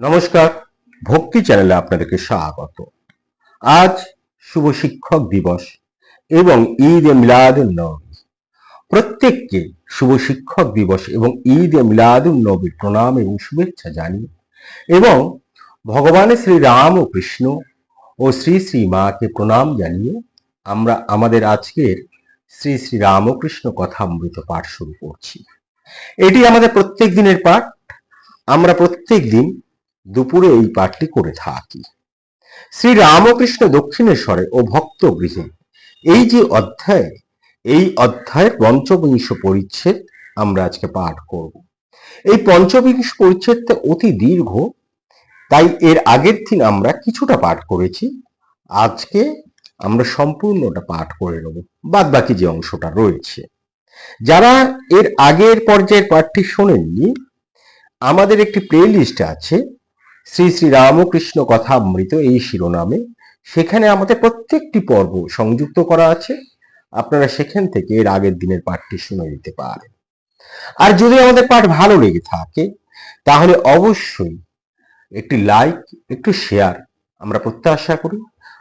নমস্কার, ভক্তি চ্যানেলে আপনাদেরকে স্বাগত। আজ শুভ শিক্ষক দিবস এবং ঈদ এ মিলাদুন নবী। প্রত্যেককে শুভ শিক্ষক দিবস এবং ঈদ এ মিলাদুন নবীর প্রণাম এবং শুভেচ্ছা জানিয়ে এবং ভগবান শ্রী রাম ও কৃষ্ণ ও শ্রী শ্রী মাকে প্রণাম জানিয়ে আমরা আমাদের আজকের শ্রী শ্রী রামকৃষ্ণ কথা অমৃত পাঠ শুরু করছি। এটি আমাদের প্রত্যেক দিনের পাঠ। আমরা প্রত্যেক দিন দুপুরে এই পাঠটি করে থাকি। শ্রী রামকৃষ্ণ দক্ষিণেশ্বরে ও ভক্ত গৃহে এই যে অধ্যায়, এই অধ্যায়ের পঞ্চবিংশ পরিচ্ছেদ আমরা আজকে পাঠ করব। এই পঞ্চবিংশ পরিচ্ছেদটা অতি দীর্ঘ, তাই এর আগের দিন আমরা কিছুটা পাঠ করেছি। আজকে আমরা সম্পূর্ণটা পাঠ করে নেব বাদ বাকি যে অংশটা রয়েছে। যারা এর আগের পর্যায়ের পাঠটি শোনেননি, আমাদের একটি প্লে লিস্ট আছে শ্রী শ্রী রামকৃষ্ণ কথা অমৃত এই শিরোনামে। সেখানে আমাদের প্রত্যেকটি পর্ব সংযুক্ত করা আছে। আপনারা সেখান থেকে এর আগের দিনের পাঠটি শুনে নিতে পারেন। আর যদি আমাদের পাঠ ভালো লেগে থাকে, তাহলে অবশ্যই একটি লাইক, একটু শেয়ার আমরা প্রত্যাশা করি।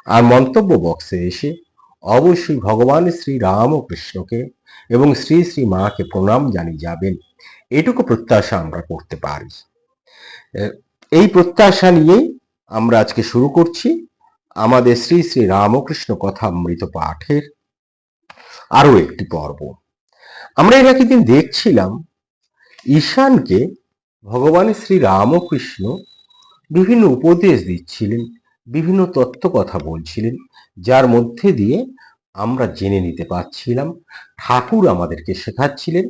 আর মন্তব্য বক্সে এসে অবশ্যই ভগবান শ্রী রামকৃষ্ণকে এবং শ্রী শ্রী মাকে প্রণাম জানিয়ে যাবেন। এটুকু প্রত্যাশা আমরা করতে পারি। এই প্রত্যাশা নিয়েই আমরা আজকে শুরু করছি আমাদের শ্রী শ্রী রামকৃষ্ণ কথা অমৃত পাঠের আরও একটি পর্ব। আমরা এর দিন দেখছিলাম ঈশানকে ভগবান শ্রী রামকৃষ্ণ বিভিন্ন উপদেশ দিচ্ছিলেন, বিভিন্ন তত্ত্ব কথা বলছিলেন, যার মধ্যে দিয়ে আমরা জেনে নিতে পারছিলাম, ঠাকুর আমাদেরকে শেখাচ্ছিলেন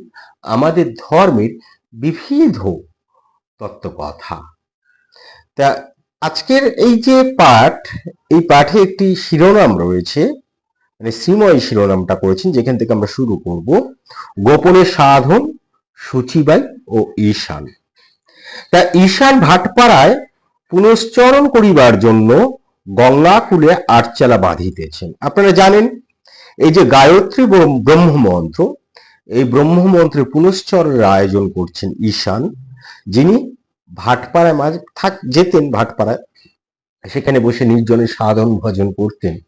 আমাদের ধর্মের বিবিধ তত্ত্ব কথা তা আজকের এই যে পাঠ, এই পাঠে একটি শিরোনাম রয়েছে মানে শ্রীময় শিরোনামটা করেছেন, যেখান থেকে আমরা শুরু করব। গোপনে সাধন, সূচিবাই ও ঈশান। তা ঈশান ভাটপাড়ায় পুনশ্চরণ করিবার জন্য গঙ্গাকুলে আটচালা বাঁধিতেছেন। আপনারা জানেন, এই যে গায়ত্রী ব্রহ্মমন্ত্র, এই ব্রহ্মমন্ত্রের পুনশ্চরণের আয়োজন করছেন ঈশান, যিনি ভাটপাড়ায় মাঝে থাক যেতেন ভাটপাড়ায়। সেখানে বসে নির্জনে সাধন ভজন করতেন।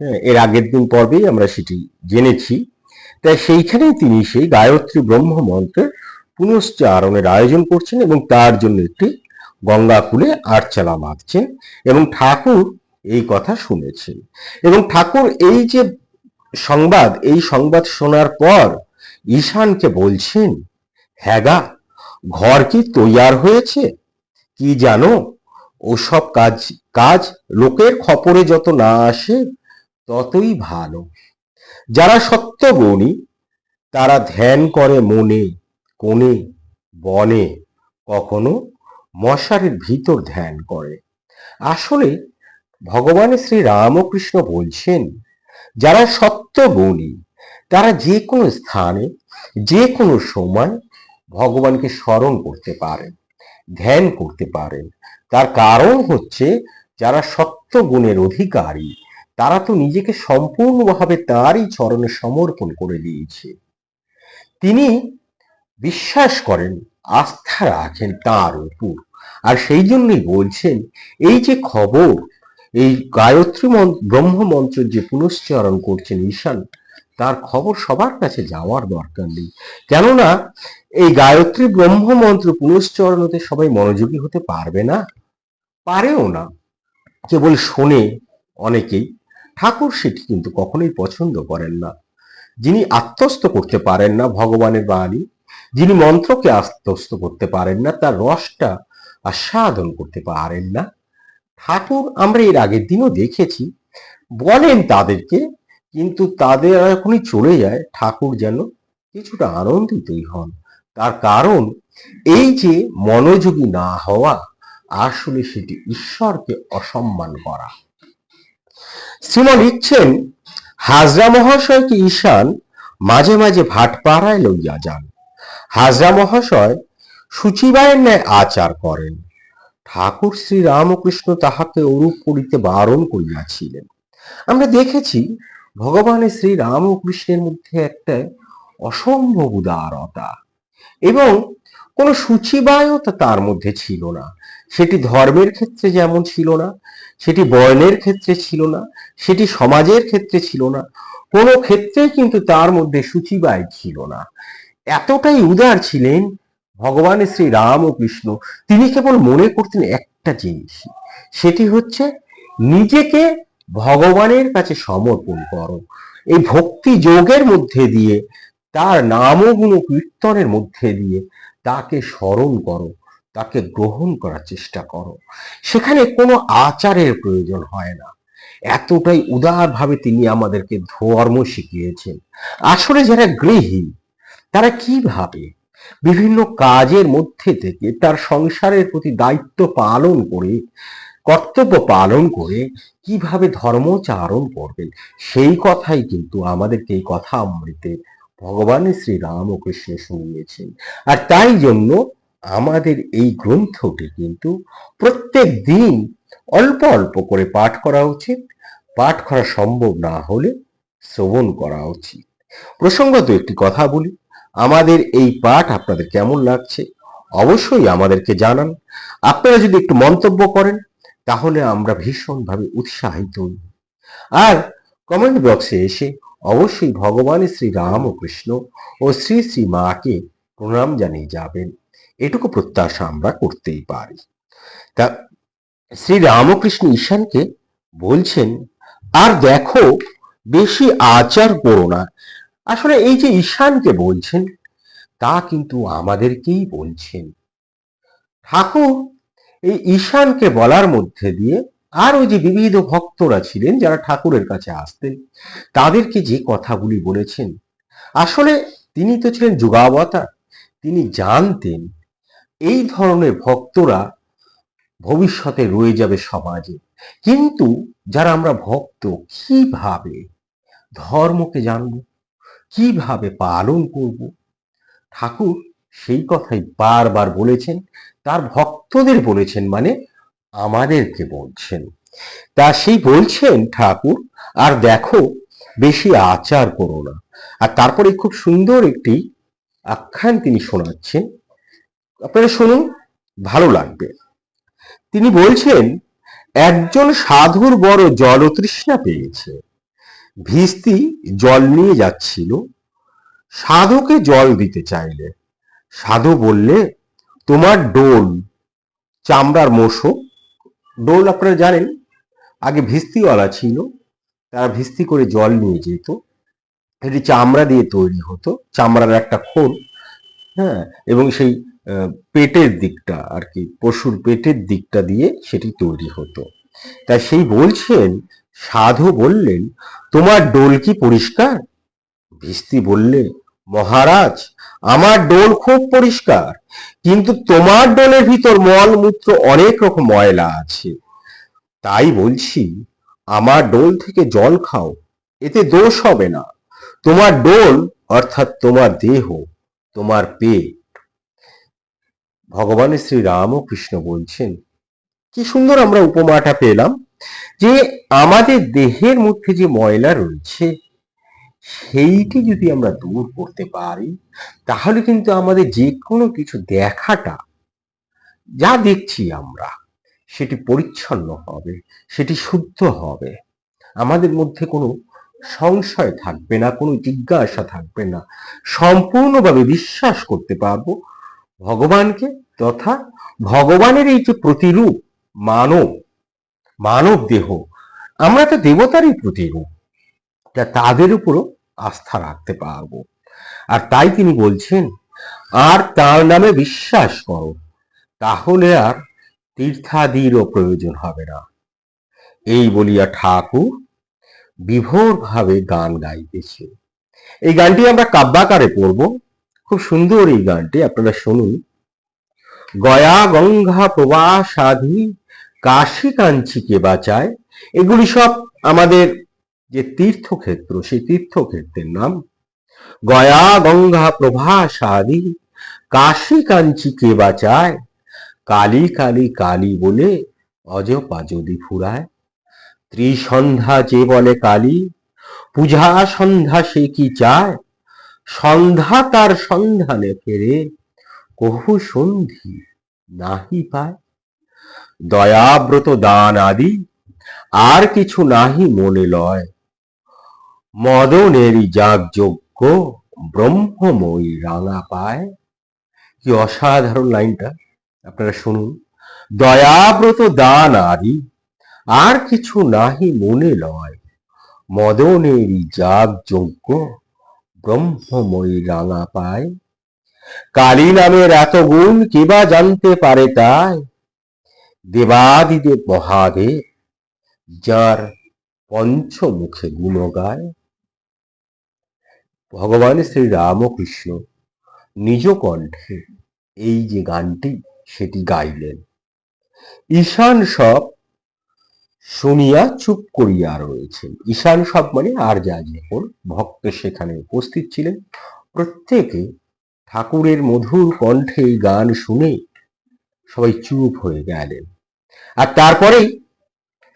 হ্যাঁ, এর আগের দিন পর্বেই আমরা সেটি জেনেছি। তাই সেইখানেই তিনি সেই গায়ত্রী ব্রহ্ম মন্ত্রের পুনশ্চারণের আয়োজন করছেন এবং তার জন্য একটি গঙ্গাকুলে আটচালা বাঁধছেন এবং ঠাকুর এই কথা শুনেছেন। এবং ঠাকুর এই যে সংবাদ এই সংবাদ শোনার পর ঈশানকে বলছেন হ্যাগা ঘর কি তৈয়ার হয়েছে? কি জানো? ওসব কাজ কাজ লোকের খপরে যত না আসে, ততই ভালো। যারা সত্যগুণী তারা ধ্যান করে মনে, কোণে, বনে, কখনো মশারের ভিতর ধ্যান করে। আসলে ভগবান শ্রী রামকৃষ্ণ বলছেন, যারা সত্যগুণী তারা যে কোনো স্থানে, যে কোনো সময় ভগবানকে স্মরণ করতে পারেন ধ্যান করতে পারেন তার কারণ হচ্ছে যারা সত্য গুণের অধিকারী, তারা তো নিজেকে সম্পূর্ণভাবে তারই চরণে সমর্পণ করে দিয়েছে। তিনি বিশ্বাস করেন, আস্থা রাখেন তার উপর। আর সেই জন্যই বলছেন, এই যে খবর, এই গায়ত্রী ব্রহ্ম মন্ত্র যে পুনশ্চরণ করছেন ঈশান তার খবর সবার কাছে যাওয়ার দরকার নেই। কেননা, এই গায়ত্রী ব্রহ্ম মন্ত্র পুনশ্চরণতে সবাই মনোযোগী হতে পারবে না। পারেও না। কেবল শোনে অনেকেই। ঠাকুর সেটি কিন্তু কখনোই পছন্দ করেন না। যিনি আত্মস্থ করতে পারেন না ভগবানের বাণী, যিনি মন্ত্রকে আত্মস্থ করতে পারেন না, তার রসটা আস্বাদন করতে পারেন না। ঠাকুর আমরা এর আগের দিনও দেখেছি। বলেন তাদেরকে কিন্তু তাদের এখনই চলে যায় ঠাকুর যেন কিছুটা আনন্দিতই হন। তার কারণ এই যে মনোযোগী না হওয়া, আসলে সেটি ঈশ্বরকে অসম্মান করা। শ্রীমা লিখছেন, হাজরা মহাশয়কে ঈশান মাঝে মাঝে ভাটপাড়ায় লইয়া যান। হাজরা মহাশয় সূচিবায়ের ন্যায় আচার করেন। ঠাকুর শ্রী রামকৃষ্ণ তাহাকে অরূপ করিতে বারণ করিয়াছিলেন। আমরা দেখেছি ভগবানের শ্রী রামকৃষ্ণের মধ্যে একটা অসম্ভব উদারতা। এবং কোনো সূচিবায়তা তার মধ্যে ছিল না। সেটি ধর্মের ক্ষেত্রে যেমন ছিল না, সেটি বর্ণের ক্ষেত্রে ছিল না, সেটি সমাজের ক্ষেত্রে ছিল না, কোনো ক্ষেত্রেই কিন্তু তার মধ্যে সূচিবায় ছিল না। এতটাই উদার ছিলেন ভগবান শ্রী রাম ও কৃষ্ণ তিনি কেবল মনে করতেন একটা জিনিস সেটি হচ্ছে নিজেকে ভগবানের কাছে সমর্পণ করো। এই ভক্তি যোগের মধ্যে দিয়ে, তার নাম ও গুণ কীর্তনের মধ্যে দিয়ে তাকে স্মরণ করো, তাকে গ্রহণ করার চেষ্টা করো। সেখানে কোনো আচারের প্রয়োজন হয় না। এতটাই উদারভাবে তিনি আমাদেরকে ধর্ম শিখিয়েছেন। আসলে যারা গৃহী, তারা কীভাবে বিভিন্ন কাজের মধ্যে থেকে তার সংসারের প্রতি দায়িত্ব পালন করে কর্তব্য পালন করে কীভাবে ধর্মচারণ করবেন, সেই কথাই কিন্তু আমাদেরকে এই কথা অমৃতে ভগবান শ্রী রাম ও কৃষ্ণ শুনিয়েছেন। আর তাই জন্য আমাদের এই গ্রন্থটি কিন্তু প্রত্যেক দিন অল্প অল্প করে পাঠ করা উচিত। পাঠ করা সম্ভব না হলে শ্রবণ করা উচিত। প্রসঙ্গত একটি কথা বলি, আমাদের এই পাঠ আপনাদের কেমন লাগছে অবশ্যই আমাদেরকে জানান। আপনারা যদি একটু মন্তব্য করেন তাহলে আমরা ভীষণভাবে উৎসাহিত। হই আর কমেন্ট বক্সে এসে অবশ্যই ভগবান শ্রী কৃষ্ণ ও শ্রী শ্রী মাকে প্রণাম জানিয়ে যাবেন। এটুকু প্রত্যাশা আমরা করতেই পারি। তা শ্রী রামকৃষ্ণ ঈশানকে বলছেন, আর দেখো, বেশি আচার করো না। আসলে এই যে ঈশানকে বলছেন, তা কিন্তু আমাদেরকেই বলছেন। ঠাকুর এই ঈশানকে বলার মধ্যে দিয়ে আরও যে বিবিধ ভক্তরা ছিলেন যারা ঠাকুরের কাছে আসতেন, তাদেরকে যে কথাগুলি বলেছেন, আসলে তিনি তো ছিলেন যুগাবতার, তিনি জানতেন এই ধরনের ভক্তরা ভবিষ্যতে রয়ে যাবে সমাজে। কিন্তু যারা আমরা ভক্ত, কীভাবে ধর্মকে জানব? কীভাবে পালন করব? ঠাকুর সেই কথাই বারবার বলেছেন, তার ভক্তদের বলেছেন মানে আমাদেরকে বলছেন। তা সেই বলছেন ঠাকুর, আর দেখো বেশি আচার করো না। আর তারপরে খুব সুন্দর একটি আখ্যান তিনি শোনাচ্ছেন। আপনারা শুনুন, ভালো লাগবে। তিনি বলছেন, একজন সাধুর বড় জলতৃষ্ণা পেয়েছে। ভিস্তি জল নিয়ে যাচ্ছিল, সাধুকে জল দিতে চাইলে সাধু বললে, তোমার ডোল, চামড়ার মোশো, ডোল আপনারা জানেন, আগে ভিস্তিওয়ালা ছিল, তারা ভিস্তি করে জল নিয়ে যেত এটি চামড়া দিয়ে তৈরি হতো, চামড়ার একটা খোল হ্যাঁ এবং সেই পেটের দিকটা আর কি, পশুর পেটের দিকটা দিয়ে সেটি তৈরি হতো। তাই সেই বলছেন, সাধু বললেন, তোমার ডোল কি পরিষ্কার? ভিস্তি বললে, মহারাজ আমার ডোল খুব পরিষ্কার, কিন্তু তোমার ডোলের ভিতর মলমূত্র অনেক রকম ময়লা আছে। তাই বলছি, আমার ডোল থেকে জল খাও, এতে দোষ হবে না। তোমার ডোল, অর্থাৎ তোমার দেহ, তোমার পেট। ভগবান শ্রী কৃষ্ণ বলছেন, কি সুন্দর আমরা উপমাটা পেলাম যে আমাদের দেহের মধ্যে যে ময়লা রয়েছে সেইটি যদি আমরা দূর করতে পারি, তাহলে কিন্তু আমাদের যে কোনো কিছু দেখাটা, যা দেখছি আমরা, সেটি পরিচ্ছন্ন হবে, সেটি শুদ্ধ হবে। আমাদের মধ্যে কোনো সংশয় থাকবে না, কোনো জিজ্ঞাসা থাকবে না। সম্পূর্ণভাবে বিশ্বাস করতে পারব, ভগবানকে তথা ভগবানের এই যে প্রতিরূপ মানব মানব দেহ, আমরা তো দেবতারই প্রতিরূপ, তা তাদের উপরও আস্থা রাখতে পারব। আর তাই তিনি বলছেন, আর তার নামে বিশ্বাস করো, তাহলে আর তীর্থাদিরও প্রয়োজন হবে না। এই বলিয়া ঠাকুর বিভোর ভাবে গান গাইতেছে এই গানটি আমরা কাব্যাকারে পড়ব। খুব সুন্দর এই গানটি, আপনারা শুনুন। গয়া গঙ্গা প্রবাসাধি, কাশী কাঞ্চিকে বাঁচায়, এগুলি সব আমাদের যে তীর্থক্ষেত্র, সেই তীর্থক্ষেত্রের নাম গয়া, গঙ্গা প্রভাসাদি কাশী কাঞ্চিকে বাঁচায় কালী কালী কালী বলে অজপা যদি ফুরায়। ত্রিসন্ধ্যা যে বলে কালী? পূজা সন্ধ্যা সে কি চায়? সন্ধ্যা তার সন্ধানে ফেরে, কহু সন্ধি নাহি পায়। দয়াব্রত দান আদি, আর কিছু নাহি মনে লয়। মদনেরই যাগযজ্ঞ ব্রহ্মময়ী রাঙা পায়। কি অসাধারণ লাইনটা, আপনারা শুনুন। দয়াব্রত দান আদি আর কিছু নাহি মনে লয়। মদনেরই যাগযজ্ঞ ব্রহ্মময়ী রাঙা পায়। কালী নামের এত গুণ কিবা জানতে পারে তাই? দেবাদিদেব মহাদেব, যার পঞ্চমুখে গুণ গায়। ভগবান শ্রী রামকৃষ্ণ নিজ কণ্ঠে এই যে গানটি সেটি গাইলেন। ঈশান সব শুনিয়া চুপ করিয়া রয়েছেন। ঈশান সব মানে আর যা যখন ভক্ত সেখানে উপস্থিত ছিলেন। প্রত্যেকে ঠাকুরের মধুর কণ্ঠে এই গান শুনে সবাই চুপ হয়ে গেলেন। আর তারপরেই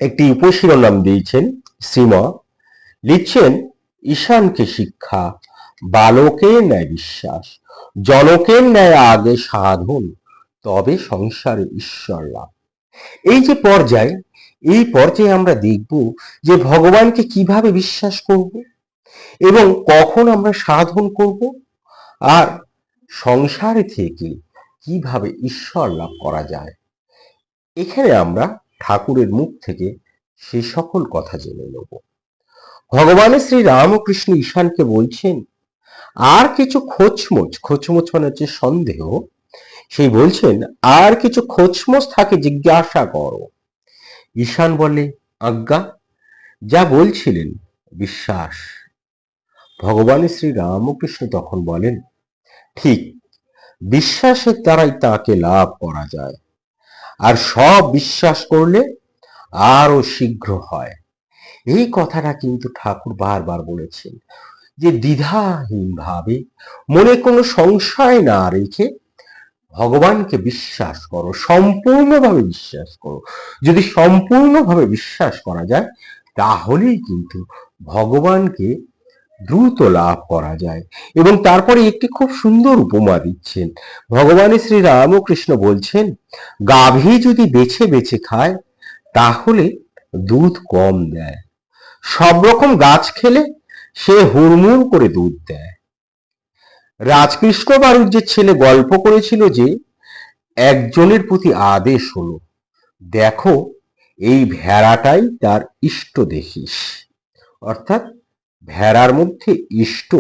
একটি উপশিরোনাম দিয়েছেন শ্রীমা। লিখছেন, ঈশানকে শিক্ষা বালকের ন্যায় বিশ্বাস, জনকের ন্যায় আগে সাধন, তবে সংসারে ঈশ্বর লাভ। এই যে পর্যায়, এই পর্যায়ে আমরা দেখব যে ভগবানকে কীভাবে বিশ্বাস করব এবং কখন আমরা সাধন করব আর সংসারে থেকে কীভাবে ঈশ্বর লাভ করা যায়। এখানে আমরা ঠাকুরের মুখ থেকে সে সকল কথা জেনে নেব। ভগবানের শ্রী রামকৃষ্ণ ঈশানকে বলছেন আর কিছু খোঁজমোজ খোঁচমোচ মানে হচ্ছে সন্দেহ, সেই বলছেন, আর কিছু খোঁচমোচ থাকে, জিজ্ঞাসা করো। ঈশান বলে, আজ্ঞা, যা বলছিলেন, বিশ্বাস। ভগবান শ্রী রামকৃষ্ণ তখন বলেন, ঠিক, বিশ্বাসের দ্বারাই তাকে লাভ করা যায়। আর সব বিশ্বাস করলে আরও শীঘ্র হয়। এই কথাটা কিন্তু ঠাকুর বারবার বলেছেন। যে দ্বিধাহীন ভাবে মনে কোনো সংশয় না রেখে ভগবানকে বিশ্বাস করো, সম্পূর্ণভাবে বিশ্বাস করো। যদি সম্পূর্ণভাবে বিশ্বাস করা যায়, তাহলেই কিন্তু ভগবানকে দ্রুত লাভ করা যায়। এবং তারপরে একটি খুব সুন্দর উপমা দিচ্ছেন। ভগবান শ্রী রামকৃষ্ণ বলছেন, গাভী যদি বেছে বেছে খায়, তাহলে দুধ কম দেয়। সব রকম গাছ খেলে সে হুড়মুড় করে দুধ দেয়। রাজকৃষ্ণ বাড়ির যে ছেলে গল্প করেছিল যে, একজনের প্রতি আদেশ হলো, দেখো, এই ভেড়াটাই তার ইষ্ট দেখিস। অর্থাৎ ভেড়ার মধ্যে ইষ্ট,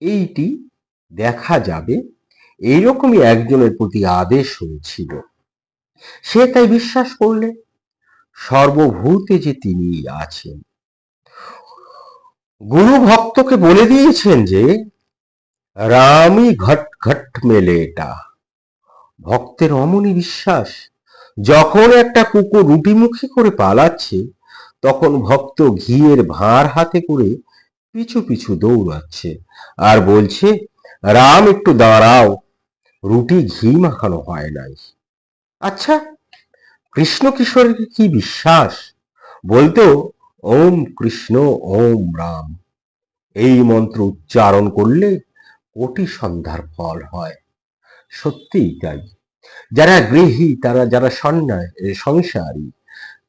এইটি দেখা যাবে, এইরকমই একজনের প্রতি আদেশ হয়েছিল। সে তাই বিশ্বাস করলে। সর্বভূতে যে তিনি আছেন গুরু ভক্তকে বলে দিয়েছেন যে, রামই ঘট ঘট মেলে এটা। ভক্তের অমনি বিশ্বাস, যখন একটা কুকুর রুটিমুখী করে পালাচ্ছে, তখন ভক্ত ঘিয়ের ভাঁড় হাতে করে পিছু পিছু দৌড়াচ্ছে আর বলছে, রাম, একটু দাঁড়াও, রুটি ঘি মাখানো হয় নাই। আচ্ছা কৃষ্ণ কিশোরের কি বিশ্বাস? বলতো ওম কৃষ্ণ, ওম রাম। এই মন্ত্র উচ্চারণ করলে কোটি সন্ধ্যার ফল হয়। সত্যিই তাই। যারা গৃহী, তারা, যারা সন্ন্যায় সংসারী,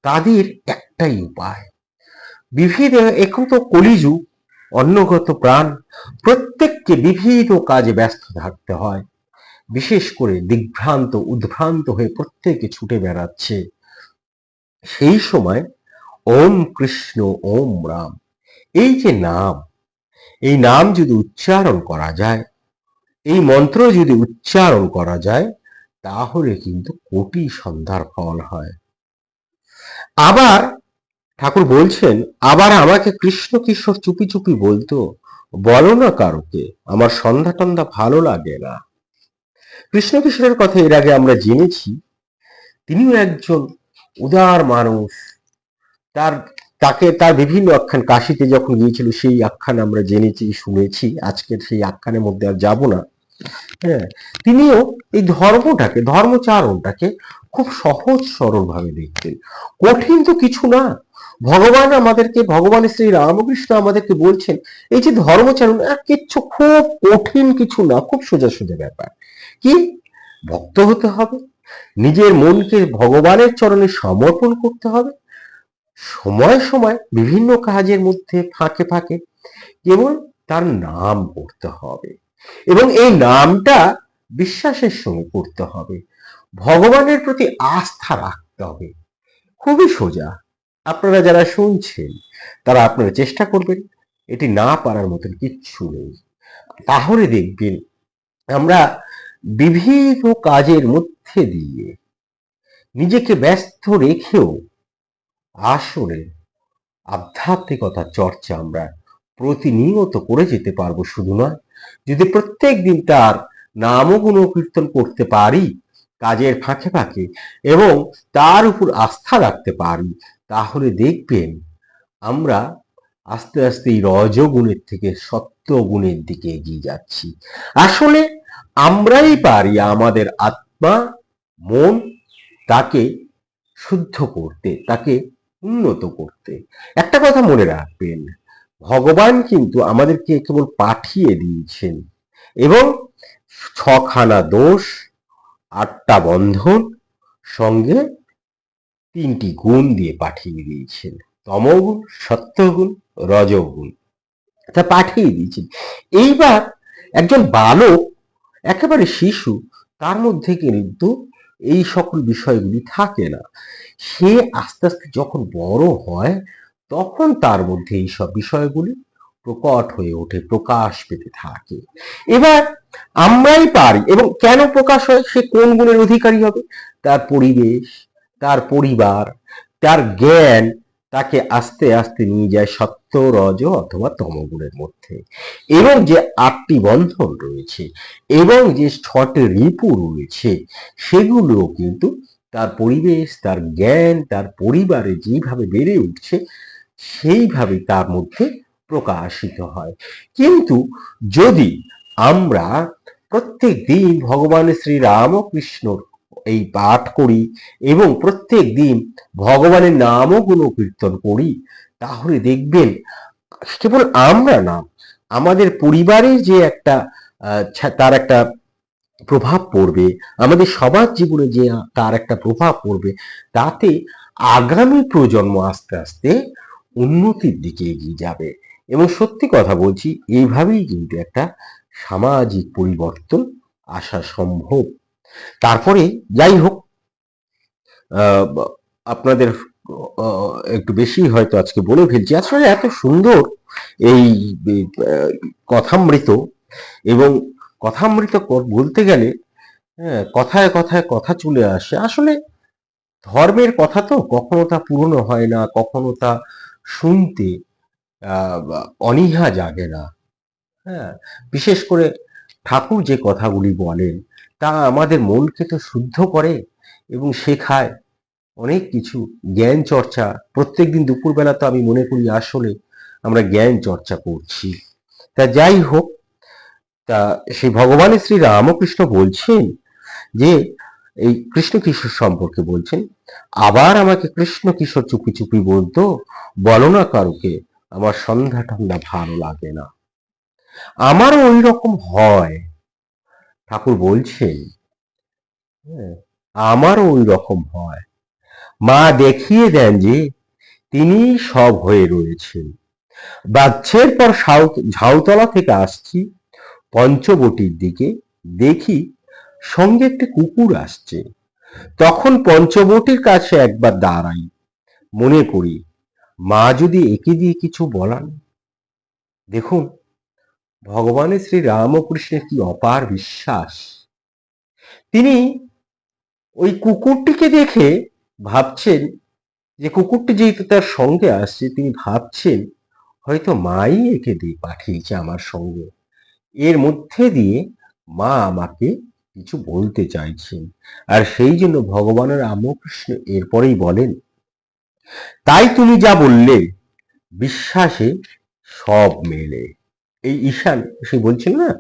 তাদের একটাই উপায়। বিবিধ এখন তো কলিযুগ, অন্নগত প্রাণ, প্রত্যেককে বিবিধ কাজে ব্যস্ত থাকতে হয়। বিশেষ করে দিগ্ভ্রান্ত, উদ্ভ্রান্ত হয়ে প্রত্যেকে ছুটে বেড়াচ্ছে। সেই সময় ওম কৃষ্ণ, ওম রাম। এই যে নাম, এই নাম যদি উচ্চারণ করা যায়, এই মন্ত্র যদি উচ্চারণ করা যায়, তাহলে কিন্তু কোটি সন্ধ্যার ফল হয়। আবার ঠাকুর বলছেন, আবার আমাকে কৃষ্ণ কিশোর চুপি চুপি বলতো, বলো না কারোকে, আমার সন্ধ্যা টন্ধা ভালো লাগে না। কৃষ্ণ কিশোরের কথা এর আগে আমরা জেনেছি। তিনিও একজন উদার মানুষ তার, তাকে, তার বিভিন্ন আখ্যান, কাশিতে যখন গিয়েছিল, সেই আখ্যান আমরা জেনেছি, শুনেছি। আজকের সেই আখ্যানের মধ্যে আর যাব না। হ্যাঁ তিনিও এই ধর্মটাকে, ধর্মচারণটাকে খুব সহজ সরল ভাবে দেখতেন। কঠিন তো কিছু না। ভগবান আমাদেরকে, ভগবান শ্রী রামকৃষ্ণ আমাদেরকে বলছেন, এই যে ধর্মচারণ, আর কিচ্ছু খুব কঠিন কিছু না, খুব সোজা সোজা ব্যাপার। কি? ভক্ত হতে হবে। নিজের মনকে ভগবানের চরণে সমর্পণ করতে হবে। সময় সময় বিভিন্ন কাজের মধ্যে ফাঁকে ফাঁকে কেবল তার নাম করতে হবে। এবং এই নামটা বিশ্বাসের সঙ্গে করতে হবে। ভগবানের প্রতি আস্থা রাখতে হবে। খুবই সোজা। আপনারা যারা শুনছেন, তারা আপনারা চেষ্টা করবেন, এটি না পারার মতন কিচ্ছু নেই। তাহলে দেখবেন, আমরা বিভিন্ন কাজের মধ্যে দিয়ে নিজেকে ব্যস্ত রেখেও আসলে আধ্যাত্মিকতার চর্চা আমরা প্রতিনিয়ত করে যেতে পারব শুধু নয়। যদি প্রত্যেক দিন তার নাম ও গুণকীর্তন করতে পারি কাজের ফাঁকে ফাঁকে এবং তার উপর আস্থা রাখতে পারি, তাহলে দেখবেন আমরা আস্তে আস্তে এই রজগুণের থেকে সত্য গুণের দিকে এগিয়ে যাচ্ছি। আসলে আমরাই পারি আমাদের আত্মা, মন তাকে শুদ্ধ করতে, তাকে উন্নত করতে। একটা কথা মনে রাখবেন, ভগবান কিন্তু আমাদেরকে কেবল পাঠিয়ে দিয়েছেন এবং ছখানা দোষ, আটটা বন্ধন সঙ্গে তিনটি গুণ দিয়ে পাঠিয়ে দিয়েছেন। তমগুণ, সত্যগুণ, রজগুণ। তা পাঠিয়ে দিয়েছেন। এইবার একজন বালক, একেবারে শিশু, তার মধ্যে কিন্তু এই সকল বিষয়গুলি থাকে না। সে আস্তে আস্তে যখন বড় হয়, তখন তার মধ্যে এই সব বিষয়গুলি প্রকট হয়ে ওঠে, প্রকাশ পেতে থাকে। এবার আমরাই পারি এবং কেন প্রকাশ হয়? সে কোন গুণের অধিকারী হবে? তার পরিবেশ, তার পরিবার, তার জ্ঞান তাকে আস্তে আস্তে নিয়ে যায় সত্য রজ অথবা তমগুণের মধ্যে। এবং যে আটটি বন্ধন রয়েছে এবং যে ছটি রিপু রয়েছে সেগুলো কিন্তু তার পরিবেশ, তার জ্ঞান, তার পরিবারে যেভাবে বেড়ে উঠছে, সেইভাবে তার মধ্যে প্রকাশিত হয়। কিন্তু যদি আমরা প্রত্যেক দিন ভগবান শ্রী রামকৃষ্ণর এই পাঠ করি এবং প্রত্যেক দিন ভগবানের নামও গুণ কীর্তন করি তাহলে দেখবেন, কেবল আমরা না, আমাদের পরিবারের যে একটা তার একটা প্রভাব পড়বে, আমাদের সবার জীবনে যে তার একটা প্রভাব পড়বে, তাতে আগামী প্রজন্ম আস্তে আস্তে উন্নতির দিকে এগিয়ে যাবে। এবং সত্যি কথা বলছি, এইভাবেই কিন্তু একটা সামাজিক পরিবর্তন আসা সম্ভব। তারপরে যাই হোক আপনাদের একটু বেশি হয়তো আজকে বলে ফেলছি। আসলে এত সুন্দর এই কথামৃত এবং কথামৃত বলতে গেলে হ্যাঁ, কথায় কথায় কথা চলে আসে। আসলে ধর্মের কথা তো কখনো তা পুরনো হয় না কখনো তা শুনতে অনীহা জাগে না। হ্যাঁ বিশেষ করে ঠাকুর যে কথাগুলি বলেন তা আমাদের মনকে তো শুদ্ধ করে এবং শেখায়। অনেক কিছু জ্ঞান চর্চা। প্রত্যেকদিন দুপুরবেলা তো আমি মনে করি আসলে আমরা জ্ঞান চর্চা করছি। তা যাই হোক তা সেই ভগবানের শ্রী রামকৃষ্ণ বলছেন যে এই কৃষ্ণ কিশোর সম্পর্কে বলছেন আবার আমাকে কৃষ্ণ কিশোর চুপি চুপি বলতো বলো না কারুকে আমার সন্ধ্যা ঠান্ডা ভালো লাগে না। আমারও ওই রকম হয়। ঠাকুর বলছেন হ্যাঁ, আমারও ওই রকম হয়। মা দেখিয়ে দেন যে তিনি সব হয়ে রয়েছেন। বাচ্চের পর ঝাউতলা থেকে আসছি, পঞ্চবটির দিকে। দেখি সঙ্গে একটি কুকুর আসছে। তখন পঞ্চবটির কাছে একবার দাঁড়াই, মনে করি, মা যদি একে দিয়ে কিছু বলান। দেখুন ভগবানের শ্রী রামকৃষ্ণের কি অপার বিশ্বাস। তিনি ওই কুকুরটিকে দেখে ভাবছেন যে কুকুরটি যেহেতু তার সঙ্গে আসছে, তিনি ভাবছেন হয়তো মাই একে দিয়ে পাঠিয়েছে আমার সঙ্গে। এর মধ্যে দিয়ে মা আমাকে কিছু বলতে চাইছেন। আর সেই জন্য ভগবানের রামকৃষ্ণ এরপরেই বলেন, তাই তুমি যা বললে, বিশ্বাসে সব মেলে। এই ঈশান, সে বলছিল না,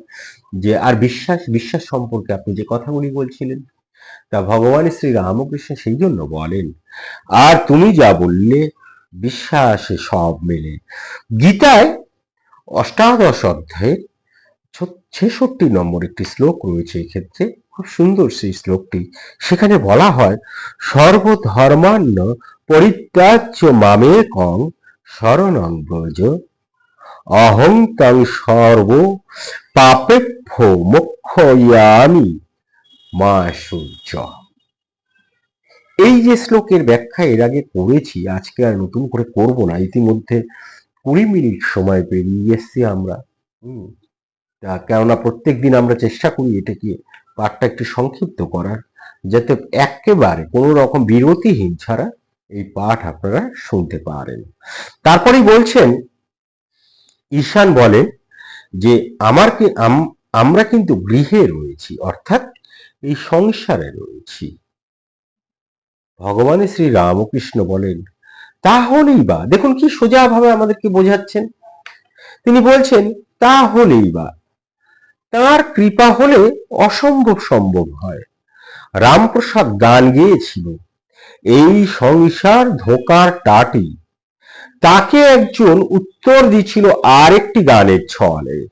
যে আর বিশ্বাস বিশ্বাস সম্পর্কে আপনি যে কথাগুলি বলছিলেন তা ভগবান শ্রী রামকৃষ্ণ সেই জন্য বলেন, আর তুমি যা বললে, বিশ্বাসে সব মেলে। গীতায় অষ্টাদশ অধ্যায়ে ছেষট্টি নম্বর একটি শ্লোক রয়েছে এক্ষেত্রে খুব সুন্দর সেই শ্লোকটি। সেখানে বলা হয়, সর্বধর্মান্ন পরিত্যাজ্য মামে কং শরণং ব্রজ অহং তং সর্ব পাপেভ্য মুখ্যয়ামি মা সূর্য এই যে শ্লোকের ব্যাখ্যা, এর আগে করেছি আজকে আর নতুন করে করব না। ইতিমধ্যে কুড়ি মিনিট সময় পেরিয়ে এসছি আমরা। তা কেননা প্রত্যেক দিন আমরা চেষ্টা করি এটাকে পাঠটা একটু সংক্ষিপ্ত করার, যাতে একেবারে কোনো রকম বিরতিহীন ছাড়া এই পাঠ আপনারা শুনতে পারেন। তারপরেই বলছেন, ঈশান বলে যে, আমার আমরা কিন্তু গৃহে রয়েছি। অর্থাৎ এই সংসারে রয়েছি। ভগবান শ্রী রামকৃষ্ণ বলেন, তাহলেই বা দেখুন কি সোজা ভাবে আমাদেরকে বোঝাচ্ছেন। তিনি বলছেন, তাহলেই বা তার কৃপা হলে অসম্ভব সম্ভব হয়। রামপ্রসাদ গান গেয়েছিল, এই সংসার ধোকার টাটি। তাকে একজন উত্তর দিছিল আরেকটি গানের ছলে।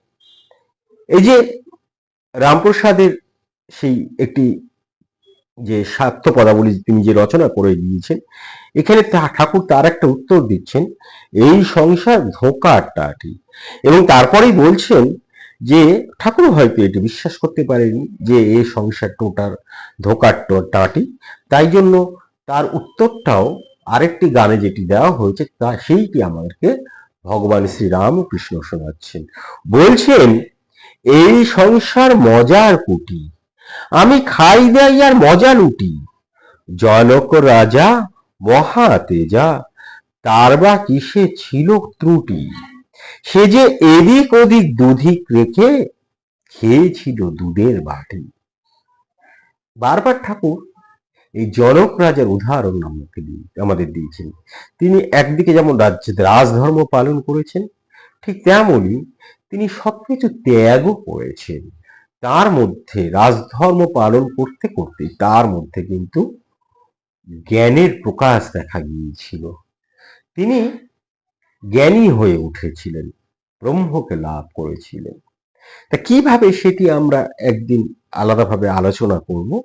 এই যে রামপ্রসাদের সেই একটি যে স্বার্থ পদাবলী তিনি যে রচনা করে দিয়েছেন, এখানে ঠাকুর তার একটা উত্তর দিচ্ছেন, এই সংসার ধোকার টাটি এবং তারপরেই বলছেন যে, ঠাকুর হয়তো এটি বিশ্বাস করতে পারেনি যে এই সংসার টোটার, ধোকার টাটি তাই জন্য তার উত্তরটাও আরেকটি গানে যেটি দেওয়া হয়েছে, তা সেইটি আমাদেরকে ভগবান শ্রীরামকৃষ্ণ শোনাচ্ছেন। বলছেন, এই সংসার মজার কুটি আমি খাই দেই আর মজা লুটি। জনক রাজা, মহা তেজা, তার বা কিসে ছিল ত্রুটি? সে যে এদিক ওদিক দুধিক রেখে খেয়েছিল দুধের বাটি। বারবার ঠাকুর, এই জনক রাজার উদাহরণ আমাকে আমাদের দিয়েছেন। তিনি একদিকে যেমন রাজ্যে রাজধর্ম পালন করেছেন, ঠিক তেমনই তিনি সবকিছু ত্যাগও করেছেন। তার মধ্যে রাজধর্ম পালন করতে করতে তার মধ্যে কিন্তু জ্ঞানের প্রকাশ দেখা গিয়েছিল। তিনি জ্ঞানী হয়ে উঠেছিলেন, ব্রহ্মকে লাভ করেছিলেন। তা কীভাবে সেটি আমরা একদিন আলাদাভাবে আলোচনা করব?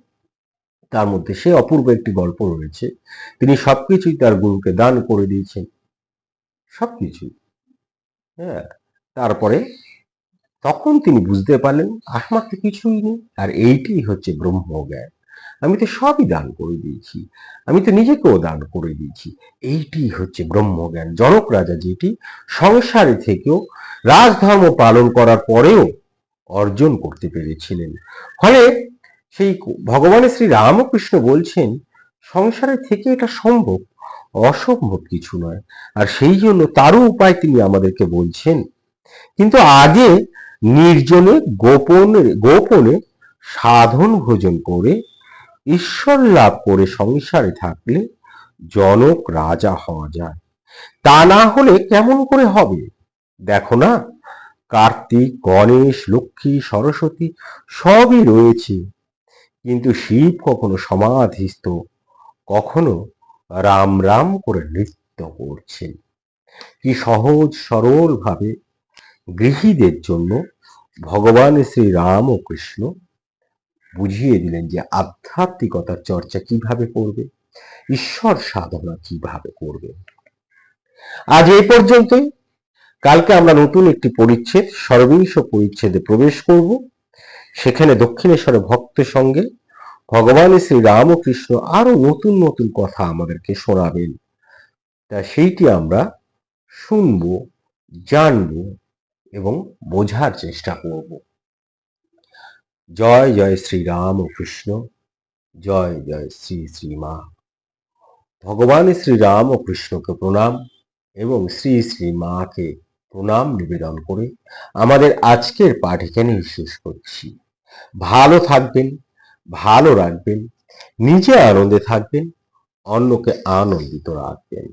তার মধ্যে সে অপূর্ব একটি গল্প রয়েছে। তিনি সবকিছুই তার গুরুকে দান করে দিয়েছেন। সবকিছু হ্যাঁ তারপরে তখন তিনি বুঝতে পারলেন আমার তো কিছুই নেই, আর এইটি হচ্ছে ব্রহ্মজ্ঞান আমি তো সবই দান করে দিয়েছি, আমি তো নিজেকেও দান করে দিয়েছি এইটি হচ্ছে ব্রহ্মজ্ঞান জনক রাজা যেটি সংসারে থেকেও রাজধর্ম পালন করার পরেও অর্জন করতে পেরেছিলেন। ফলে সেই ভগবানের শ্রী রামকৃষ্ণ বলছেন, সংসারে থেকে এটা সম্ভব, অসম্ভব কিছু নয়। আর সেই জন্য তারও উপায় তিনি আমাদেরকে বলছেন। কিন্তু আগে নির্জনে গোপনে গোপনে সাধন ভোজন করে, ঈশ্বর লাভ করে সংসারে থাকলে জনক রাজা হওয়া যায়। তা না হলে কেমন করে হবে? দেখো না, কার্তিক, গণেশ, লক্ষ্মী, সরস্বতী সবই রয়েছে। কিন্তু শিব কখনো সমাধিস্থ, কখনো রাম রাম করে নৃত্য করছেন। কি সহজ সরল ভাবে গৃহীদের জন্য ভগবান শ্রী রাম ও কৃষ্ণ বুঝিয়ে দিলেন যে আধ্যাত্মিকতার চর্চা কীভাবে করবে? ঈশ্বর সাধনা কীভাবে করবে? আজ এই পর্যন্তই। কালকে আমরা নতুন একটি পরিচ্ছেদ, সর্বিংশ পরিচ্ছেদে প্রবেশ করব। সেখানে দক্ষিণেশ্বরে ভক্তের সঙ্গে ভগবান শ্রী রামকৃষ্ণ আরও নতুন নতুন কথা আমাদেরকে শোনাবেন। তা সেইটি আমরা শুনব, জানব এবং বোঝার চেষ্টা করব। জয় জয় শ্রী রাম ও কৃষ্ণ, জয় জয় শ্রী শ্রী মা ভগবান শ্রী রাম ও কৃষ্ণকে প্রণাম এবং শ্রী শ্রী মাকে প্রণাম নিবেদন করে আমাদের আজকের পাঠ এখানেই শেষ করছি। ভালো থাকবেন, ভালো রাখবেন, নিজে আনন্দে থাকবেন, অন্যকে আনন্দিত রাখবেন।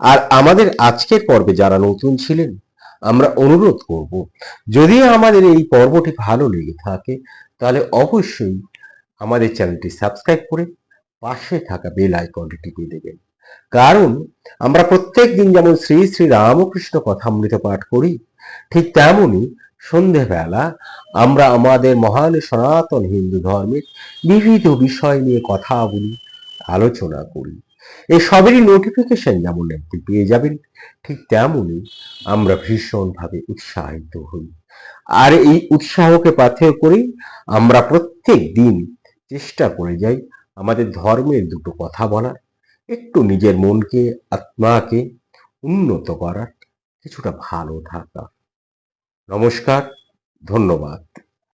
আর আমাদের আজকের পর্বে যারা নতুন ছিলেন আমরা অনুরোধ করব, যদি আমাদের এই পর্বটি ভালো লেগে থাকে, তাহলে অবশ্যই আমাদের চ্যানেলটি সাবস্ক্রাইব করে পাশে থাকা বেল আইকনটি টিপে দেবেন। কারণ আমরা প্রত্যেক দিন যেমন শ্রী শ্রী রামকৃষ্ণ কথামৃত পাঠ করি, ঠিক তেমনই সন্ধেবেলা আমরা আমাদের মহান সনাতন হিন্দু ধর্মের বিবিধ বিষয় নিয়ে কথা বলি, আলোচনা করি। এই সবেরই নোটিফিকেশন যেমন আপনি পেয়ে যাবেন, ঠিক তেমনই আমরা ভীষণভাবে উৎসাহিত হই। আর এই উৎসাহকে পাথেয় করেই আমরা প্রত্যেক দিন চেষ্টা করে যাই আমাদের ধর্মের দুটো কথা বলার, একটু নিজের মনকে, আত্মাকে উন্নত করার, কিছুটা ভালো থাকা। নমস্কার, ধন্যবাদ।